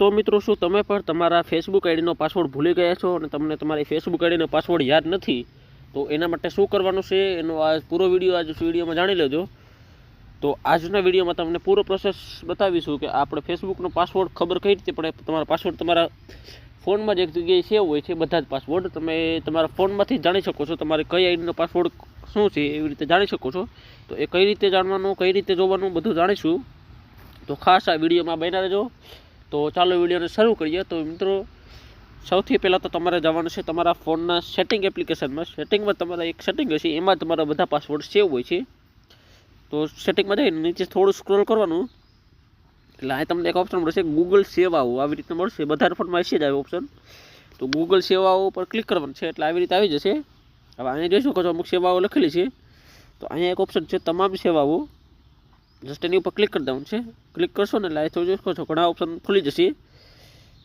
તો મિત્રો શું તમે પણ તમારા ફેસબુક આઈડીનો પાસવર્ડ ભૂલી ગયા છો અને તમને તમારી ફેસબુક આઈડીનો પાસવર્ડ યાદ નથી, તો એના માટે શું કરવાનું છે, એનો આ પૂરો વીડિયો આજ વિડીયોમાં જાણી લેજો. તો આજના વિડીયોમાં તમને પૂરો પ્રોસેસ બતાવીશું કે આપણે ફેસબુકનો પાસવર્ડ ખબર કઈ રીતે પડે, તમારા પાસવર્ડ તમારા ફોનમાં જ એક જગ્યાએ સેવ હોય છે, બધા જ પાસવર્ડ તમે તમારા ફોનમાંથી જાણી શકો છો તમારે કઈ આઈડીનો પાસવર્ડ શું છે, એવી રીતે જાણી શકો છો. તો એ કઈ રીતે જાણવાનું, કઈ રીતે જોવાનું બધું જાણીશું. તો ખાસ આ વિડીયોમાં બન્યા રહેજો. તો ચાલો વિડીયોને શરૂ કરીએ. તો મિત્રો, સૌથી પહેલાં તો તમારે જવાનું છે તમારા ફોનના સેટિંગ એપ્લિકેશનમાં. સેટિંગમાં તમારા એક સેટિંગ હશે, એમાં તમારા બધા પાસવર્ડ સેવ હોય છે. તો સેટિંગમાં જઈને નીચે થોડું સ્ક્રોલ કરવાનું. એટલે આ તમને એક ઓપ્શન મળશે, ગૂગલ સેવાઓ. આવી રીતે મળશે. બધા ફોનમાં હશે જ આવે ઓપ્શન. તો ગૂગલ સેવાઓ ઉપર ક્લિક કરવાનું છે. એટલે આવી રીતે આવી જશે. હવે અહીંયા જોઈ શકો છો અમુક સેવાઓ લખેલી છે. તો અહીંયા એક ઓપ્શન છે, તમામ સેવાઓ. જસ્ટ એની ઉપર ક્લિક કરી દેવાનું છે. ક્લિક કરશો ને એટલે અહીં જોઈ શકો છો ઘણા ઓપ્શન ખુલી જશે.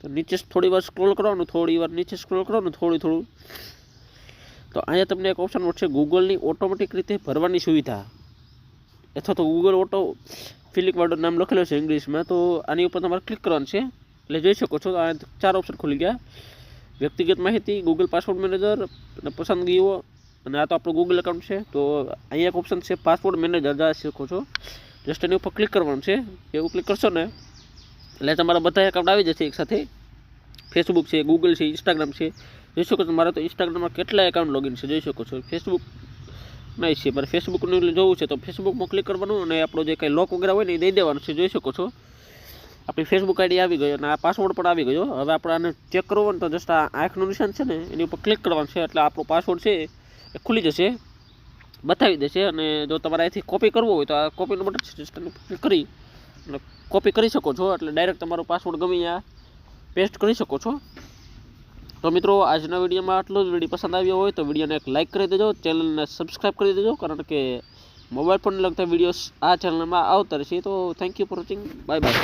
તો નીચે થોડી વાર સ્ક્રોલ કરવાનું, થોડી વાર નીચે સ્ક્રોલ કરવાનું, થોડું થોડું. તો અહીંયા તમને એક ઓપ્શન મળશે. ગૂગલની ઓટોમેટિક રીતે ભરવાની સુવિધા. અથવા તો ગૂગલ ઓટો ફિલિંગ વાળો નામ લખેલો છે ઇંગ્લિશમાં. તો આની ઉપર તમારે ક્લિક કરવાનું છે. એટલે જોઈ શકો છો, આ ચાર ઓપ્શન ખુલી ગયા. વ્યક્તિગત માહિતી ગૂગલ પાસવર્ડ મેનેજર અને પસંદગીઓ. અને આ તો આપણું ગૂગલ એકાઉન્ટ છે. તો અહીંયા એક ઓપ્શન છે પાસવર્ડ મેનેજર જોઈ શકો છો. જસ્ટ એની ઉપર ક્લિક કરવાનું છે. એવું ક્લિક કરશો ને, એટલે તમારા બધા એકાઉન્ટ આવી જશે એકસાથે. ફેસબુક છે ગૂગલ છે ઇન્સ્ટાગ્રામ છે. જોઈ શકો છો, મારે તો ઇન્સ્ટાગ્રામમાં કેટલા એકાઉન્ટ લોગિન છે, જોઈ શકો છો. ફેસબુક નહીં છે, મારે ફેસબુકનું જોવું છે, તો ફેસબુકમાં ક્લિક કરવાનું અને આપણો જે કંઈ લોક વગેરે હોય ને એ દઈ દેવાનું છે, જોઈ શકો છો. આપણી ફેસબુક આઈડી આવી ગઈ અને આ પાસવર્ડ પણ આવી ગયો. હવે આપણે આને ચેક કરવું ને તો જસ્ટ આ આંખનું નિશાન છે ને, એની ઉપર ક્લિક કરવાનું છે, એટલે આપણો પાસવર્ડ છે એ ખુલી જશે. બતાવી દેશે અને જો તમારે અહીંથી કોપી કરવો હોય તો આ કોપીનો બટન સિસ્ટમ કરી અને કોપી કરી શકો છો. એટલે ડાયરેક્ટ તમારો પાસવર્ડ ગમે ત્યાં પેસ્ટ કરી શકો છો. તો મિત્રો, આજના વિડીયોમાં આટલો જ. વીડિયો પસંદ આવ્યો હોય તો વિડીયોને એક લાઇક કરી દેજો. ચેનલને સબસ્ક્રાઈબ કરી દેજો, કારણ કે મોબાઈલ ફોનને લગતા વિડીયોઝ આ ચેનલમાં આવતા રહેશે. તો thank you for watching bye bye